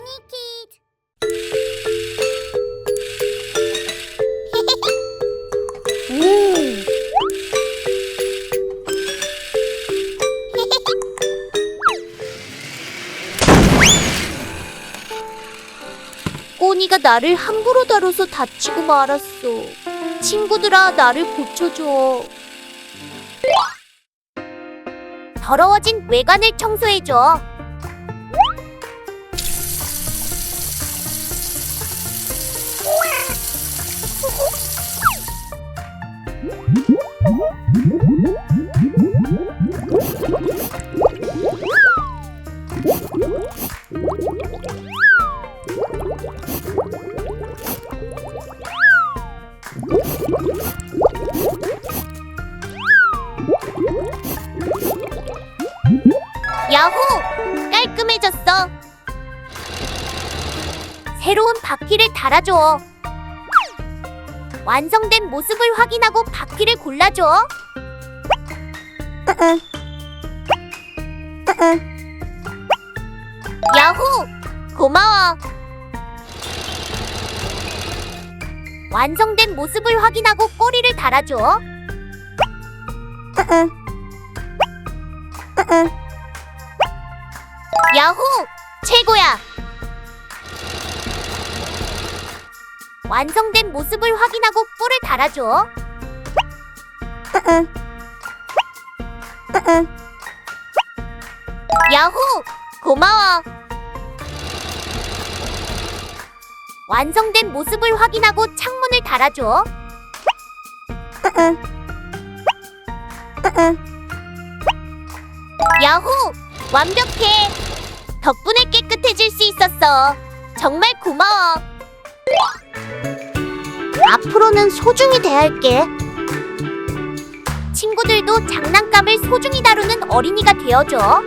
미니 킷. 꼬니가 나를 함부로 다뤄서 다치고 말았어. 친구들아, 나를 고쳐줘. 더러워진 외관을 청소해줘. 야호! 깔끔해졌어. 새로운 바퀴를 달아줘. 완성된 모습을 확인하고 바퀴를 골라줘. 야호! 고마워. 완성된 모습을 확인하고 꼬리를 달아줘. 야호! 최고야! 완성된 모습을 확인하고 뿔을 달아줘. 야호! 고마워! 완성된 모습을 확인하고 창문을 달아줘. 야호! 완벽해! 덕분에 깨끗해질 수 있었어. 정말 고마워. 앞으로는 소중히 대할게. 친구들도 장난감을 소중히 다루는 어린이가 되어줘.